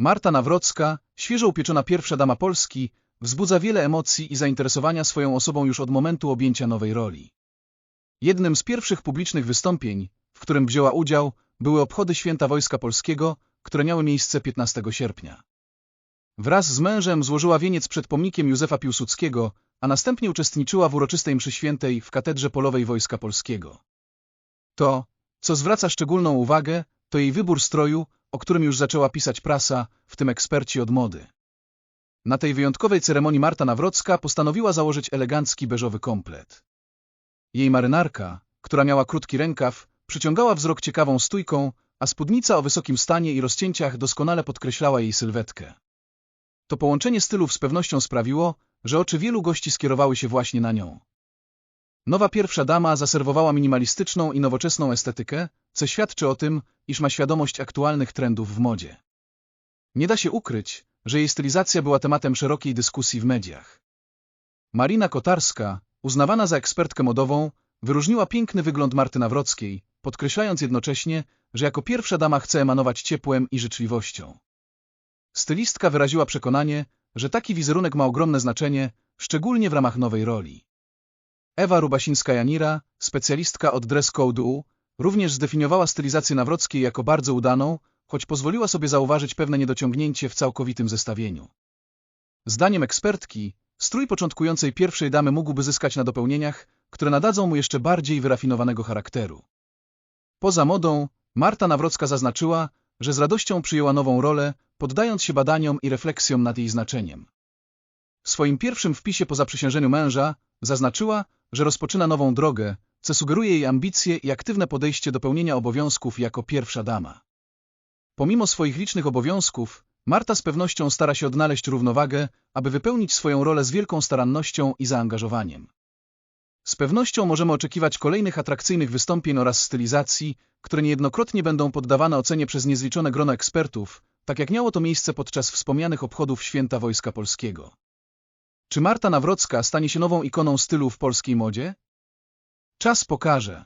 Marta Nawrocka, świeżo upieczona pierwsza dama Polski, wzbudza wiele emocji i zainteresowania swoją osobą już od momentu objęcia nowej roli. Jednym z pierwszych publicznych wystąpień, w którym wzięła udział, były obchody Święta Wojska Polskiego, które miały miejsce 15 sierpnia. Wraz z mężem złożyła wieniec przed pomnikiem Józefa Piłsudskiego, a następnie uczestniczyła w uroczystej mszy świętej w Katedrze Polowej Wojska Polskiego. To, co zwraca szczególną uwagę, to jej wybór stroju, o którym już zaczęła pisać prasa, w tym eksperci od mody. Na tej wyjątkowej ceremonii Marta Nawrocka postanowiła założyć elegancki beżowy komplet. Jej marynarka, która miała krótki rękaw, przyciągała wzrok ciekawą stójką, a spódnica o wysokim stanie i rozcięciach doskonale podkreślała jej sylwetkę. To połączenie stylów z pewnością sprawiło, że oczy wielu gości skierowały się właśnie na nią. Nowa pierwsza dama zaserwowała minimalistyczną i nowoczesną estetykę, co świadczy o tym, iż ma świadomość aktualnych trendów w modzie. Nie da się ukryć, że jej stylizacja była tematem szerokiej dyskusji w mediach. Marina Kotarska, uznawana za ekspertkę modową, wyróżniła piękny wygląd Marty Nawrockiej, podkreślając jednocześnie, że jako pierwsza dama chce emanować ciepłem i życzliwością. Stylistka wyraziła przekonanie, że taki wizerunek ma ogromne znaczenie, szczególnie w ramach nowej roli. Ewa Rubasińska-Janira, specjalistka od Dress Code U, również zdefiniowała stylizację Nawrockiej jako bardzo udaną, choć pozwoliła sobie zauważyć pewne niedociągnięcie w całkowitym zestawieniu. Zdaniem ekspertki, strój początkującej pierwszej damy mógłby zyskać na dopełnieniach, które nadadzą mu jeszcze bardziej wyrafinowanego charakteru. Poza modą, Marta Nawrocka zaznaczyła, że z radością przyjęła nową rolę, poddając się badaniom i refleksjom nad jej znaczeniem. W swoim pierwszym wpisie po zaprzysiężeniu męża zaznaczyła, że rozpoczyna nową drogę, co sugeruje jej ambicje i aktywne podejście do pełnienia obowiązków jako pierwsza dama. Pomimo swoich licznych obowiązków, Marta z pewnością stara się odnaleźć równowagę, aby wypełnić swoją rolę z wielką starannością i zaangażowaniem. Z pewnością możemy oczekiwać kolejnych atrakcyjnych wystąpień oraz stylizacji, które niejednokrotnie będą poddawane ocenie przez niezliczone grono ekspertów, tak jak miało to miejsce podczas wspomnianych obchodów Święta Wojska Polskiego. Czy Marta Nawrocka stanie się nową ikoną stylu w polskiej modzie? Czas pokaże.